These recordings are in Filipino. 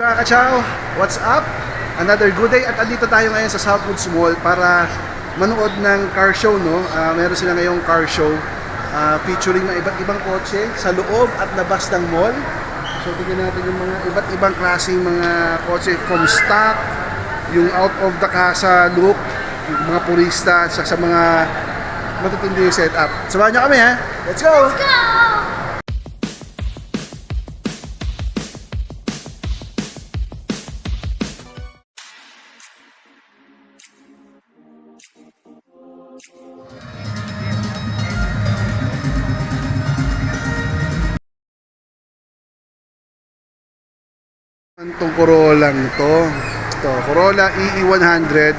Mga kachaw, what's up? Another good day at andito tayo ngayon sa Southwoods Mall para manood ng car show, no? Ah, meron sila ngayong car show ah, featuring na iba't ibang kotse sa loob at labas ng mall. So tingnan natin yung mga iba't ibang klaseng mga kotse from stock, yung out of the casa look, yung mga purista, sa, sa mga matutindi yung setup. Samahan niyo kami ha. Let's go! Itong Corolla to. Ito, Corolla EE100.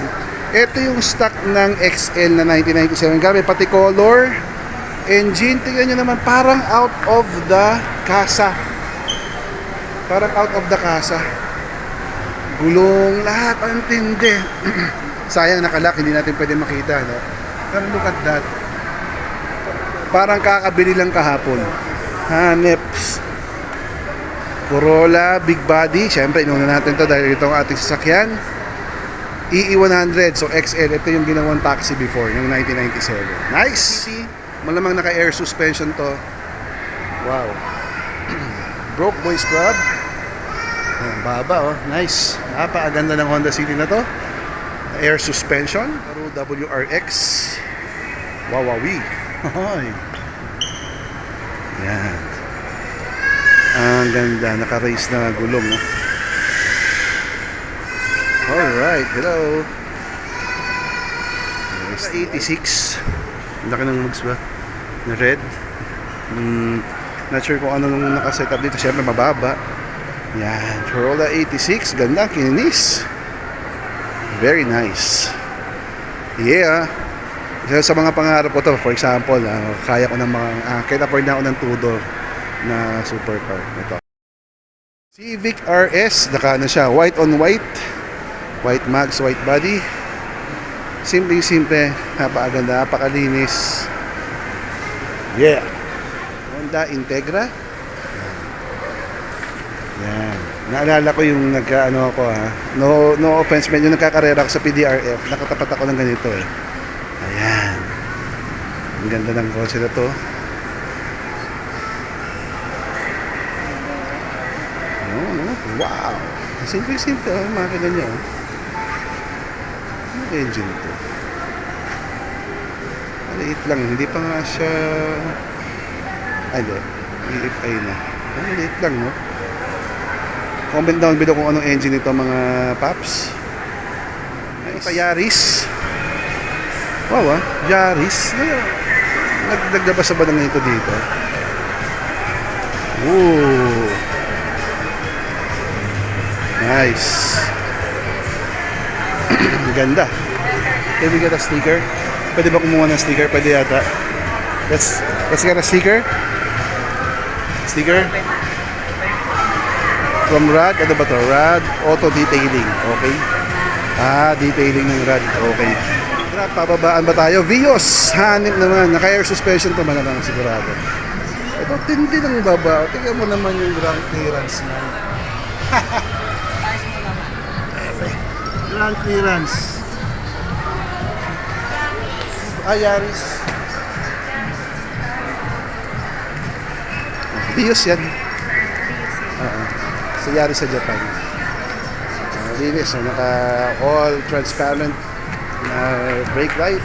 Ito yung stock ng XL na 1997. Grabe, pati color, engine, tingnan nyo naman, parang out of the casa. Parang out of the casa. Gulong, lahat, ang tindi. Sayang nakalak, hindi natin pwede makita. No? Pero look at that. Parang kakabili lang kahapon. Haneps. Corolla, big body. Siyempre, inuna natin to dahil ito ang ating sasakyan. EE100, so XL. Ito yung ginawang taxi before, yung 1997. Nice! Malamang naka-air suspension to. Wow. Broke boy scrub. Ayan, baba oh. Nice. Napakaganda ng Honda City na to. Air suspension. Paro WRX. Wawawi. Hoy. Yan. Ang ganda, naka-race na gulong. No? Alright, hello. Yes, 86. Ang laki ng mags ba? Na red. Mm, not sure kung ano nung nakaset up dito. Siyempre mababa. Yan, Corolla 86. Ganda, kininis. Very nice. Yeah. Isa sa mga pangarap ko to, for example, ah, kaya ko ng mga, ah, kaya na ako ng two-door na supercar. Ito. Civic RS, naka ano siya, white on white. White mags, white body. Simple simple, napakaganda, napakalinis. Yeah. Honda Integra. Yan. Naalala ko yung nagkaano ako ha. No no offense man yung nagkakarera ako sa PDRF. Nakatapat ako ng ganito eh. Ayan. Ang ganda ng kotse na to. No, no. Wow. Simple simple oh, mga ganyan oh. Ano engine to? Maliit lang, hindi pa nga siya hindi, EFI na. Ang maliit lang no. Comment down below kung anong engine ito mga paps. Nice. Ito Yaris. Wow ah, Yaris. Nag naglabas sa ba ng ito dito? Ooh. Nice. Ganda. Can we get a sticker? Pwede ba kumuha ng sticker? Pwede yata. Let's, let's get a sticker. Sticker. From Rad. Ano ba to? Rad Auto Detailing. Okay. Ah, detailing ng Rad. Okay. Tara, pababaan ba tayo? Vios! Hanip naman. Naka-air suspension pa malamang sigurado. Ito, tindi ng baba. Tingnan mo naman yung ground clearance na. Ground clearance. Ah, Yaris. Vios yan. Oo. Sa Yaris sa Japan. Uh, linis. So, naka all transparent na brake light.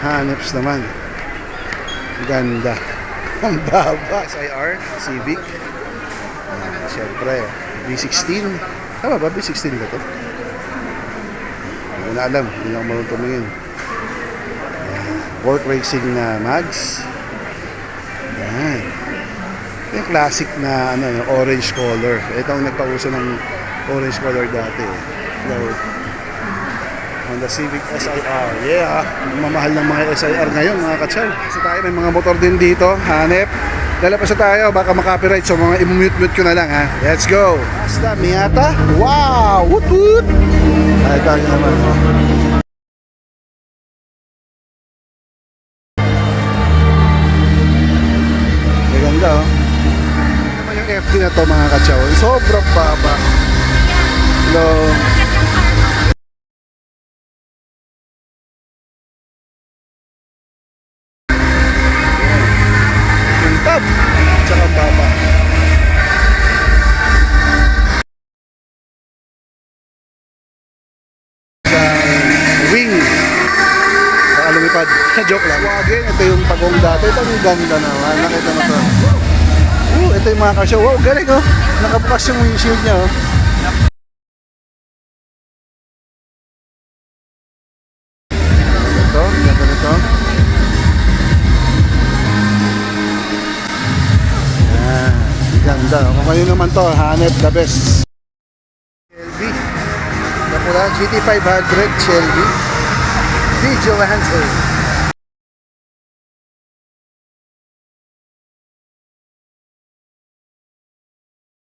Hanips naman. Ganda. Ang baba. SIR, Civic. Uh, Siyempre, B16. Tama ba? B16 ba ito? Na alam. Hindi ako marunong tumingin. Work racing na mags. Yan. Yung classic na ano, orange color. Ito ang nagpauso ng orange color dati. So, Honda Civic SIR. Yeah, mamahal ng mga SIR ngayon mga katsal. Kasi tayo may mga motor din dito, hanep. Lalabas na tayo, baka makapiright. So mga imumute-mute ko na lang ha. Let's go! Mazda Miata. Wow! Woot woot! Ay, tayo naman. Maganda oh. Naman yung FD na to mga katsaw? Sobrang baba. baba. Wing na lumipad. Joke lang. Wagi, ito yung pagong dati. Ito yung ganda naman. Nakita mo to. Wow, ito yung mga kasyo. Wow, galing oh. Nakabukas yung windshield niya oh. Ganda. Kung kayo naman to, hanep the best. Shelby. Napula, GT500 Shelby. Video Hunter.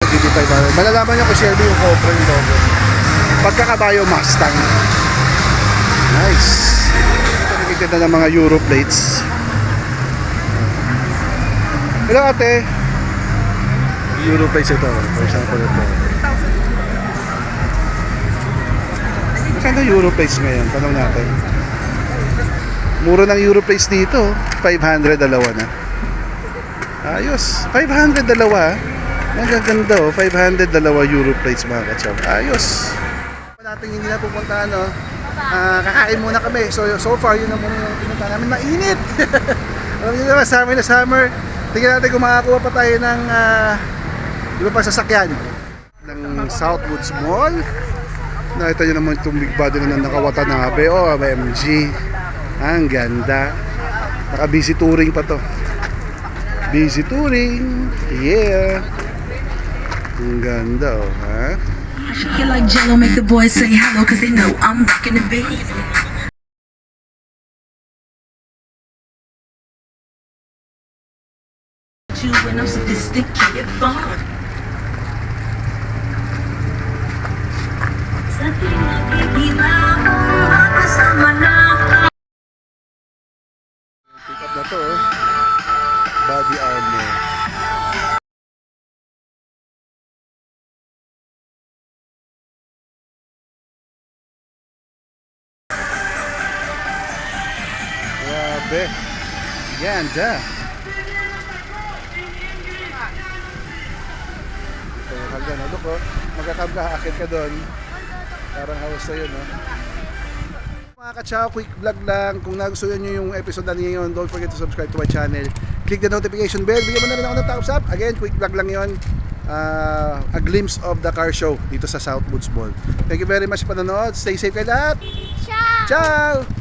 GT500. Malalaman niyo kung Shelby yung Cobra yung logo. Pagkakabayo Mustang. Nice. Ito nakikita ng mga Euro plates. Hello ate. Euro plates ito. For example ito. Magkano Euro plates ngayon? Tanong natin. Mura ng Euro plates dito. 500 dalawa na. Ayos. 500 dalawa. Ang gaganda oh. 500 dalawa Euro plates mga kachaw. Ayos. Natin hindi na pupunta ano. Ah, kakain muna kami. So so far yun na muna yung pinunta namin. Mainit. Alam niyo naman summer na summer. Tingnan natin kung makakuha pa tayo ng ah, iba pa sasakyan ng Southwoods Mall. Nakita nyo naman itong big body na nakawatanabe. Oh, MG. Ang ganda. Naka busy touring pa to. Busy touring. Yeah. Ang ganda oh, ha? I get like Jello, make the boys say hello, cause they know I'm rocking the beat. Sa pinagigila mo, kasama na Pick na to oh. Body armor. Grabe. Ganda. Ito yung hagdan. Ano ko? Magkakabla, akit ka doon. Parang house yun, no? Mga kachaw, quick vlog lang. Kung nagustuhan nyo yung episode na ngayon, don't forget to subscribe to my channel. Click the notification bell. Bigyan mo na rin ako ng thumbs up. Again, quick vlog lang yon. Uh, a glimpse of the car show dito sa Southwoods Mall. Thank you very much sa panonood. Stay safe kayo lahat. Ciao! Ciao!